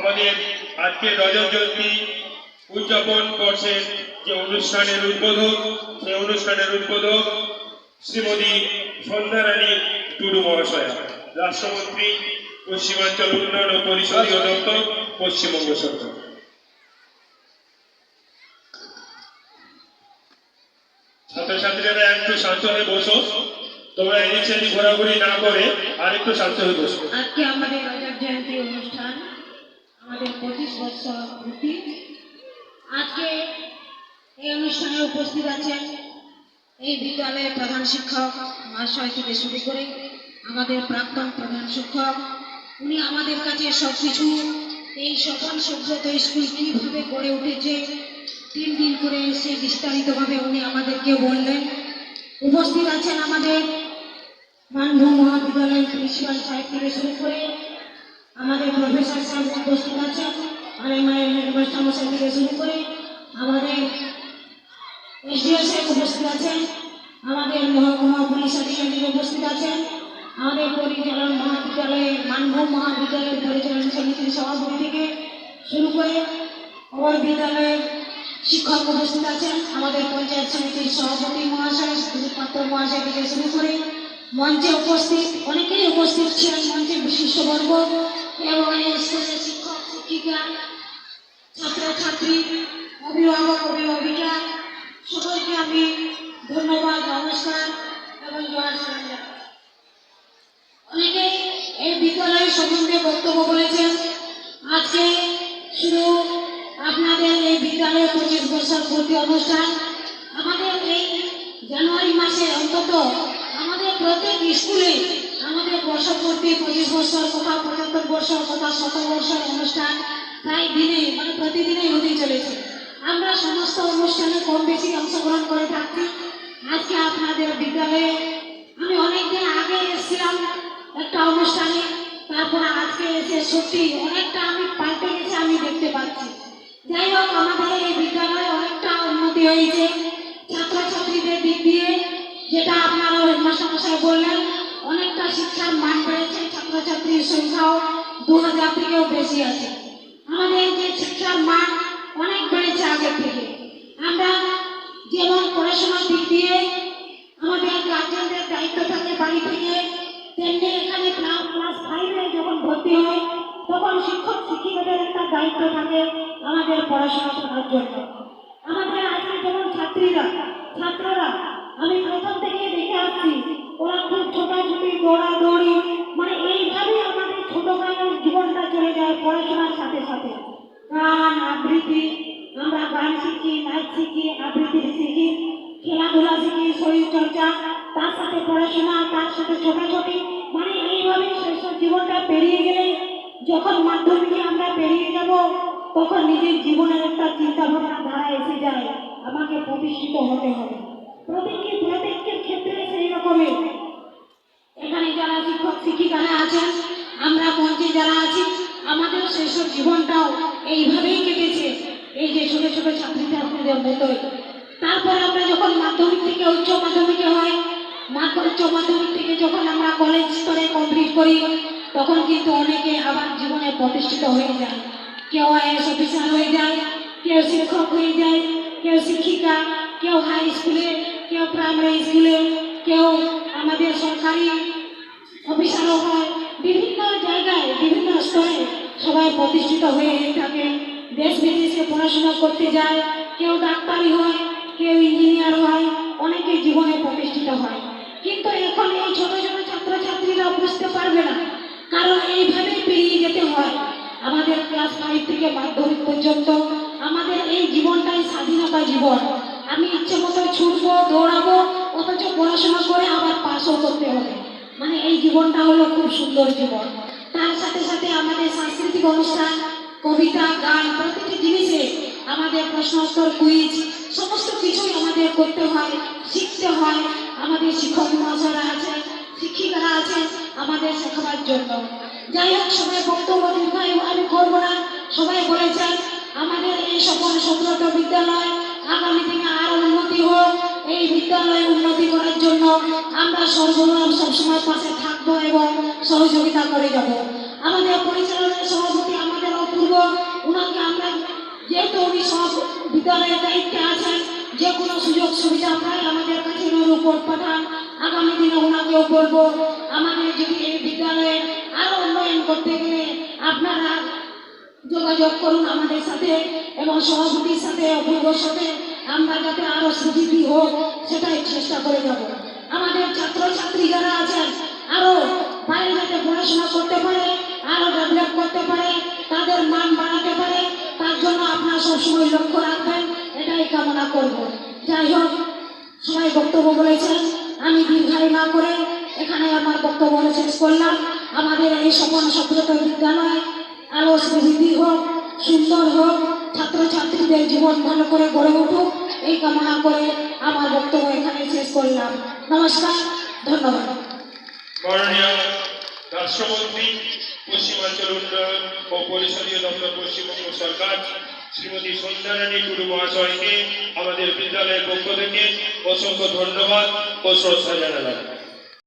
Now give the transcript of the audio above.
আমাদের আজকে রজত জয়ন্তী উদযাপন বর্ষের যে অনুষ্ঠানের উদ্বোধক, সেই অনুষ্ঠানের উদ্বোধক শ্রীমতী সন্ধ্যারানী টুডু মহাশয়া, রাষ্ট্রমন্ত্রী, পশ্চিমাঞ্চল উন্নয়ন ও পরিষদীয় দপ্তর, পশ্চিমবঙ্গ সরকার। ছাত্রছাত্রীরা একটু শান্ত হয়ে বসো। তোমরা এদিক সেদিক ঘোরাঘুরি না করে আরেকটু শান্ত হয়ে বসো। আজকে আমাদের রজত জয়ন্তী অনুষ্ঠান। আমাদের পঁচিশ বছর পূর্তি আজকে এই অনুষ্ঠানে উপস্থিত আছেন এই বিদ্যালয়ের প্রধান শিক্ষক মহাশয় থেকে শুরু করে আমাদের প্রাক্তন প্রধান শিক্ষক। উনি আমাদের কাছে সব কিছু এই স্বপন সুব্রত স্কুল কীভাবে গড়ে উঠেছে, তিন দিন করে এসে বিস্তারিতভাবে উনি আমাদেরকে বললেন। উপস্থিত আছেন আমাদের মানভূম মহাবিদ্যালয়ের প্রিন্সিপাল সাহেব থেকে শুরু করে আমাদের প্রফেসর সাহেব উপস্থিত আছেন আর মায়ের হেডমাস্টার মশাই থেকে শুরু করে আমাদের এসডিও সাহেব উপস্থিত আছেন, আমাদের মহকুমা পুলিশ আধিকারিক উপস্থিত আছেন, আমাদের পরিচালন মহাবিদ্যালয়ের মানভূম মহাবিদ্যালয়ের পরিচালন সমিতির সভাপতি থেকে শুরু করে অবর বিদ্যালয়ের শিক্ষক উপস্থিত আছেন, আমাদের পঞ্চায়েত সমিতির সভাপতি মহাশয় পাত্র মহাশয় থেকে শুরু করে মঞ্চে উপস্থিত, অনেকেই উপস্থিত ছিলেন মঞ্চে বিশিষ্টবর্গ। এবং এই স্কুলের শিক্ষক শিক্ষিকা ছাত্রছাত্রী অভিভাবক অভিভাবিকা সকলকে আমি ধন্যবাদ নমস্কার এবং জয় জানাই। অনেকেই এই বিদ্যালয় সম্বন্ধে বক্তব্য বলেছেন আজকে শুধু আপনাদের এই বিদ্যালয়ের পঁচিশ বছর পূর্তি অনুষ্ঠান আমাদের এই জানুয়ারি মাসে অন্তত আমাদের প্রত্যেক স্কুলে আমাদের বর্ষপূর্তি পঁচিশ বছর কোথাও পঁচাত্তর বছর কোথাও শত বছর অনুষ্ঠান, প্রায় দিনে মানে প্রতিদিনই হতেই চলেছে। আমরা সমস্ত অনুষ্ঠানে কম বেশি অংশগ্রহণ করে থাকি আজকে আপনাদের বিদ্যালয়ে আমি অনেকদিন আগে এসেছিলাম একটা অনুষ্ঠানে, তারপর আজকে এসে সত্যি অনেকটা আমি পাল্টে গেছে, আমি দেখতে পাচ্ছি। যাই হোক, আমাদের এই বিদ্যালয়ে অনেকটা উন্নতি হয়েছে। ছাত্রছাত্রীদের দিক দিয়ে, যেটা আপনারা হেডমাস্টার মশাই বললেন শিক্ষার মান বেড়েছে ছাত্রছাত্রীর সংখ্যাও দু হাজার থেকেও বেশি আছে। আমাদের যে শিক্ষার মান অনেক বেড়েছে আগের থেকে। আমরা যেমন পড়াশোনার দিক দিয়ে আমাদের গার্জেনদের দায়িত্ব থাকে বাড়ি থেকে, তেমনি এখানে ক্লাস ফাইভে যখন ভর্তি হয়, তখন শিক্ষক শিক্ষিকাদের একটা দায়িত্ব থাকে আমাদের পড়াশোনা করার জন্য। আমাদের আজকে যেমন ছাত্রীরা ছাত্ররা, আমি প্রথম থেকে দেখে আসছি ওরা খুব ছোটাছুটি দৌড়াদৌড়ি মানে এইভাবেই আমাদের ছোটবেলার জীবনটা চলে যায় পড়াশোনার সাথে সাথে। গান, আবৃত্তি, আমরা গান শিখি, নাচ শিখি, আবৃত্তি শিখি, খেলাধুলা শিখি শরীর চর্চা তার সাথে পড়াশোনা, তার সাথে ছোটাছুটি মানে এইভাবে শৈশব জীবনটা পেরিয়ে গেলে যখন মাধ্যমিকে আমরা পেরিয়ে যাব, তখন নিজের জীবনের একটা চিন্তা ভাবনা ধারা এসে যায়, আমাকে প্রতিষ্ঠিত হতে হবে। প্রত্যেককে প্রত্যেকের ক্ষেত্রে সেই রকমের এখানে যারা শিক্ষক, শিক্ষিকারা আছেন, আমরা মঞ্চে যারা আছি, আমাদের শৈশব জীবনটাও এইভাবেই কেটেছে। এই যে ছোট ছোট ছাত্রী ছাত্রীদের মতোই। তারপর আমরা যখন মাধ্যমিক থেকে উচ্চ মাধ্যমিকে হয় উচ্চ মাধ্যমিক থেকে যখন আমরা কলেজ স্তরে কমপ্লিট করি, তখন কিন্তু অনেকে আবার জীবনে প্রতিষ্ঠিত হয়ে যায়। কেউ আইএস অফিসার হয়ে যায়, কেউ শিক্ষক হয়ে যায়, কেউ শিক্ষিকা, কেউ হাই স্কুলে কেউ প্রাইমারি স্কুলে কেউ আমাদের সরকারি অফিসারও হয় বিভিন্ন জায়গায়, বিভিন্ন স্তরে সবাই প্রতিষ্ঠিত হয়ে থাকে। দেশ বিদেশে পড়াশোনা করতে যায়, কেউ ডাক্তারি হয়, কেউ ইঞ্জিনিয়ার হয় অনেকে জীবনে প্রতিষ্ঠিত হয়। কিন্তু এখন এই ছোট ছোট ছাত্রছাত্রীরা বুঝতে পারবে না, কারণ এইভাবেই পেরিয়ে যেতে হয়। আমাদের ক্লাস ফাইভ থেকে মাধ্যমিক পর্যন্ত আমাদের এই জীবনটাই স্বাধীনতা জীবন। আমি ইচ্ছে মতো ছুটবো, দৌড়াবো, অথচ পড়াশোনা করে আবার পাশও করতে হবে। মানে এই জীবনটা হলো খুব সুন্দর জীবন। তার সাথে সাথে আমাদের সাংস্কৃতিক অনুষ্ঠান, কবিতা, গান, প্রতিটি জিনিসে আমাদের প্রশ্নোত্তর, কুইজ, সমস্ত কিছুই আমাদের করতে হয়, শিখতে হয়। আমাদের শিক্ষক মহাশয়রা আছেন, শিক্ষিকারা আছেন আমাদের শেখাবার জন্য। যাই হোক, সবাই বক্তব্য দীর্ঘায়ু আমি করব না। সবাই বলেছেন, আমাদের এই সকল সুব্রত বিদ্যালয় এই বিদ্যালয়ে উন্নতি করার জন্য আমরা সর্বনাম সবসময় পাশে থাকব এবং সহযোগিতা করে যাব। আমাদের পরিচালনা সভাপতি আমাদের অপূর্ব। ওনাকে আমরা যেহেতু উনি সব বিদ্যালয়ের দায়িত্বে আছেন যে কোনো সুযোগ সুবিধা পায় আমাদের কাছে রিপোর্ট পাঠান। আগামী দিনে ওনাকেও বলব, আমাদের যদি এই বিদ্যালয়ে আরও উন্নয়ন করতে গেলে আপনারা যোগাযোগ করুন আমাদের সাথে এবং সভাপতির সাথে, অপূর্বর সাথে। আমরা যাতে আরও সুবিধি হোক সেটাই চেষ্টা করে যাব। আমাদের ছাত্রছাত্রী যারা আছেন, আরও বাইরে যাতে পড়াশোনা করতে পারে, আরও ডেভেলপ করতে পারে, তাদের মান বাড়াতে পারে, তার জন্য আপনারা সবসময় লক্ষ্য রাখবেন, এটাই কামনা করব। যাই হোক, সবাই বক্তব্য বলেছেন, আমি দীর্ঘায়ু না করে এখানে আমার বক্তব্য শেষ করলাম। আমাদের এই স্বপন সভ্যত বিদ্যালয় আরও সুবৃদ্ধি হোক সুন্দর হোক ছাত্রছাত্রীদের জীবন ভালো করে গড়ে উঠুক, এই কামনা করে আমার বক্তব্য এখানে শেষ করলাম। নমস্কার, ধন্যবাদ। রাষ্ট্রমন্ত্রী, পশ্চিমাঞ্চল উন্নয়ন ও পরিষদীয় দপ্তর পশ্চিমবঙ্গ সরকার, শ্রীমতী সন্ধ্যারানী টুডু মহাশয়কে আমাদের বিদ্যালয়ের পক্ষ থেকে অসংখ্য ধন্যবাদ ও শ্রদ্ধা জানালাম।